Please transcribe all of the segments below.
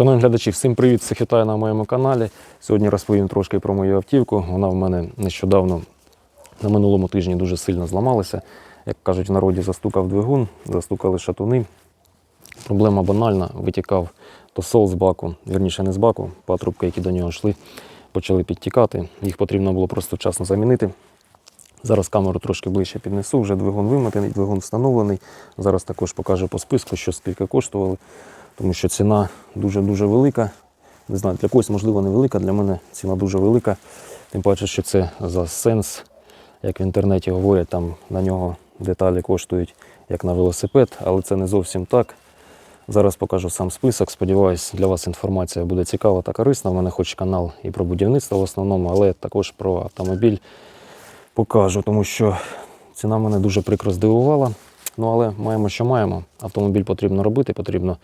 Шановні глядачі, всім привіт! Це Хітай на моєму каналі. Сьогодні розповім трошки про мою автівку. Вона в мене нещодавно на минулому тижні дуже сильно зламалася. Як кажуть, в народі застукав двигун, застукали шатуни. Проблема банальна, витікав тосол з баку, вірніше не з баку, патрубки, які до нього йшли, почали підтікати. Їх потрібно було просто вчасно замінити. Зараз камеру трошки ближче піднесу, вже двигун вимотаний, двигун встановлений. Зараз також покажу по списку, що скільки коштували, тому що ціна дуже-дуже велика. Не знаю, для когось, можливо, невелика, для мене ціна дуже велика. Тим паче, що це за сенс, як в інтернеті говорять, там на нього деталі коштують як на велосипед, але це не зовсім так. Зараз покажу сам список. Сподіваюсь, для вас інформація буде цікава та корисна. У мене хоч канал і про будівництво в основному, але також про автомобіль покажу, тому що ціна мене дуже прикро здивувала. Ну але маємо, що маємо. Автомобіль потрібно робити, потрібно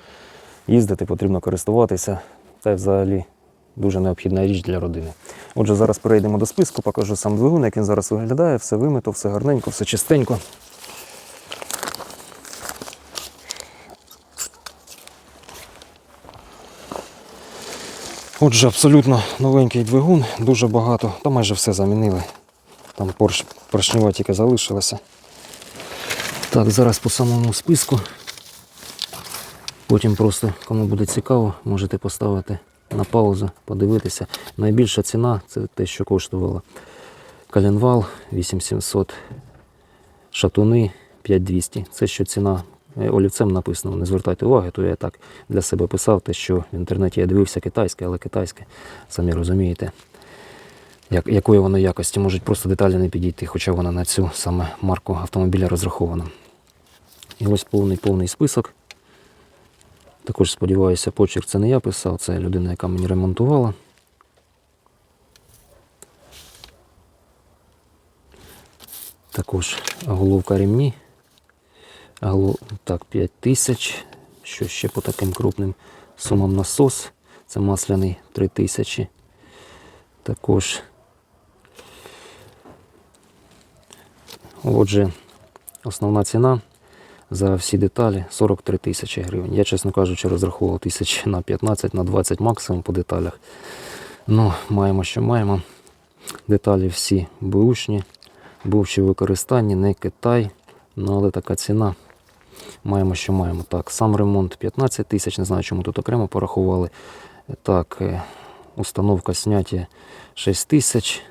їздити, потрібно користуватися. Й взагалі дуже необхідна річ для родини. Отже, зараз перейдемо до списку, покажу сам двигун, як він зараз виглядає, все вимито, все гарненько, все чистенько. Отже, абсолютно новенький двигун, дуже багато, та майже все замінили. Там порш, поршнева тільки залишилася. Так, зараз по самому списку. Потім просто, кому буде цікаво, можете поставити на паузу, подивитися. Найбільша ціна це те, що коштувало. Коленвал 8700, шатуни 5200. Це що ціна е, олівцем написано, не звертайте уваги, то я так для себе писав, те, що в інтернеті я дивився китайське, але китайське, самі розумієте, як, якої воно якості можуть просто деталі не підійти, хоча вона на цю саме марку автомобіля розрахована. І ось повний повний список. Також сподіваюся, почерк це не я писав, це людина, яка мені ремонтувала. Також головка. Голов... Так, 5 тисяч. Що ще по таким крупним сумам насос. Це масляний 3 тисячі. Також. Отже, основна ціна за всі деталі 43 тисячі гривень. Я, чесно кажучи, розраховував тисяч на 15, на 20 максимум по деталях. Ну, маємо, що маємо. Деталі всі бушні, бувші в використанні, не Китай. Ну, але така ціна. Маємо, що маємо. Так, сам ремонт 15 тисяч, не знаю, чому тут окремо порахували. Так, е, установка зняття 6 тисяч.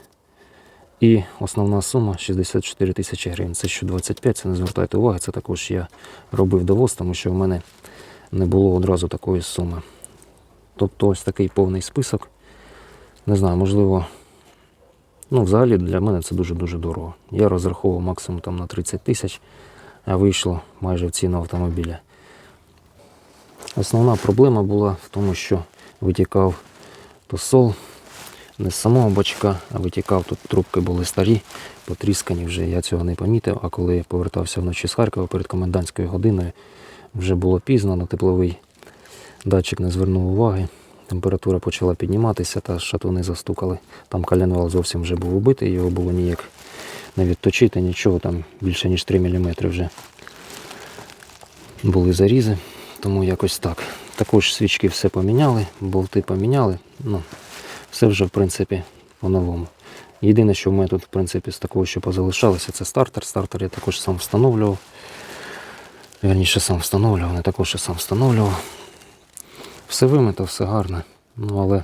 І основна сума 64 тисячі гривень. Це що 25, це не звертайте уваги, це також я робив довоз, тому що в мене не було одразу такої суми. Тобто ось такий повний список. Не знаю, можливо, ну взагалі для мене це дуже-дуже дорого. Я розраховував максимум там на 30 тисяч, а вийшло майже в ціну автомобіля. Основна проблема була в тому, що витікав тосол не з самого бачка, а витікав. Тут трубки були старі, потріскані вже. Я цього не помітив. А коли я повертався вночі з Харкова перед комендантською годиною, вже було пізно, на тепловий датчик не звернув уваги. Температура почала підніматися та шатуни застукали. Там коленвал зовсім вже був убитий, його було ніяк не відточити, нічого, там більше ніж 3 мм вже були зарізи, тому якось так. Також свічки все поміняли, болти поміняли. Ну, все вже в принципі по-новому. Єдине, що в мене тут, в принципі, з такого, що позалишалося, це стартер. Стартер я також сам встановлював. Вірніше сам встановлював, не також сам встановлював. Все вимито, все гарно. Ну, але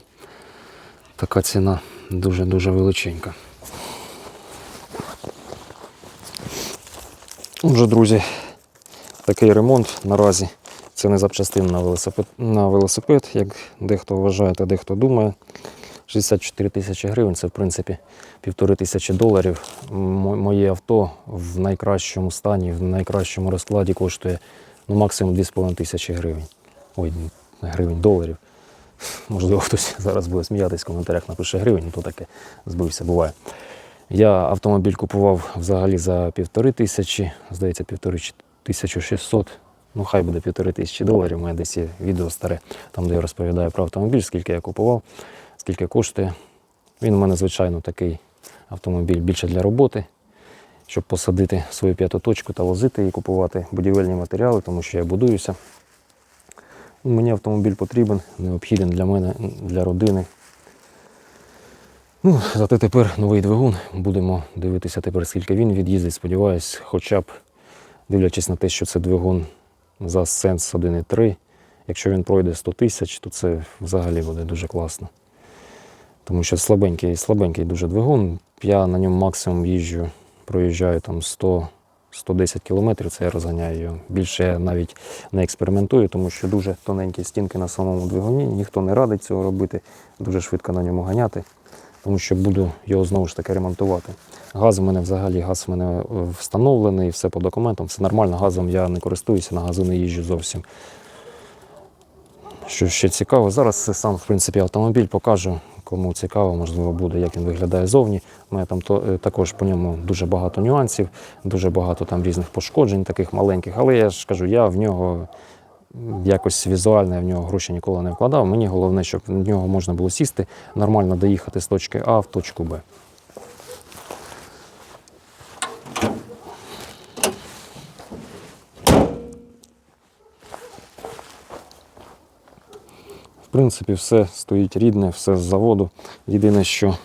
така ціна дуже-дуже величенька. Отже, друзі, такий ремонт наразі. Це не запчастина на велосипед, на велосипед, як дехто вважає та дехто думає. 64 тисячі гривень це в принципі півтори тисячі доларів. Моє авто в найкращому стані, в найкращому розкладі коштує ну, максимум 2,5 тисячі гривень. Ой, гривень, доларів. Можливо, хтось зараз буде сміятись в коментарях, напише гривень, ну то таке збився, буває. Я автомобіль купував взагалі за півтори тисячі, здається, півтори чи 1600. Ну, хай буде півтори тисячі доларів. У мене десь є відео старе, там, де я розповідаю про автомобіль, скільки я купував, скільки коштує. Він у мене, звичайно, такий автомобіль більше для роботи, щоб посадити свою п'яту точку та возити і купувати будівельні матеріали, тому що я будуюся. Мені автомобіль потрібен, необхіден для мене, для родини. Ну, зате тепер новий двигун. Будемо дивитися тепер, скільки він від'їздить. Сподіваюсь, хоча б дивлячись на те, що це двигун за Sense 1.3. Якщо він пройде 100 тисяч, то це взагалі буде дуже класно. Тому що слабенький, слабенький дуже двигун. Я на ньому максимум їжджу, проїжджаю там 100 110 кілометрів, це я розганяю його. Більше я навіть не експериментую, тому що дуже тоненькі стінки на самому двигуні. Ніхто не радить цього робити, дуже швидко на ньому ганяти, тому що буду його знову ж таки ремонтувати. Газ у мене взагалі газ в мене е, встановлений, все по документам, все нормально. Газом я не користуюся, на газу не їжджу зовсім. Що ще цікаво, зараз сам в принципі автомобіль покажу. Кому цікаво, можливо, буде, як він виглядає зовні. У там то, е, також по ньому дуже багато нюансів, дуже багато там різних пошкоджень, таких маленьких. Але я ж кажу, я в нього якось візуально я в нього гроші ніколи не вкладав. Мені головне, щоб в нього можна було сісти, нормально доїхати з точки А в точку Б. принципі, все стоїть рідне, все з заводу. Єдине, що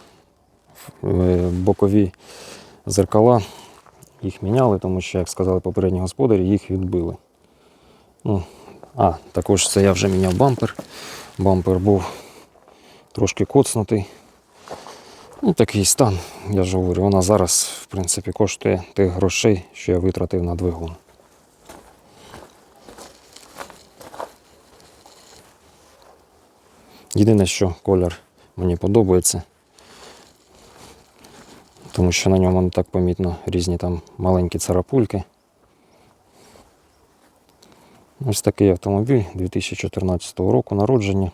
е, бокові зеркала їх міняли, тому що, як сказали попередні господарі, їх відбили. Ну, а, також це я вже міняв бампер. Бампер був трошки коцнутий. Ну, такий стан, я ж говорю, вона зараз, в принципі, коштує тих грошей, що я витратив на двигун. Єдине, що колір мені подобається, тому що на ньому не так помітно різні там маленькі царапульки. Ось такий автомобіль 2014 року народження.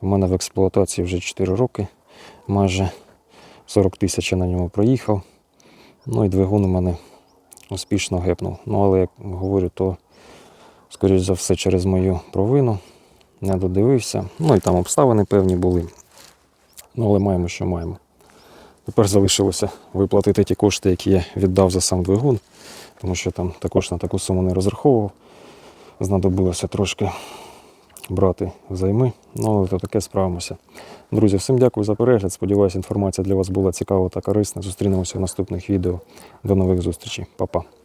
У мене в експлуатації вже 4 роки, майже 40 тисяч на ньому проїхав. Ну і двигун у мене успішно гепнув. Ну, але як говорю, то, скоріш за все, через мою провину не додивився. Ну і там обставини певні були. Ну, але маємо, що маємо. Тепер залишилося виплатити ті кошти, які я віддав за сам двигун, тому що там також на таку суму не розраховував. Знадобилося трошки брати взайми. Ну, але то таке справимося. Друзі, всім дякую за перегляд. Сподіваюся, інформація для вас була цікава та корисна. Зустрінемося в наступних відео. До нових зустрічей. Па-па.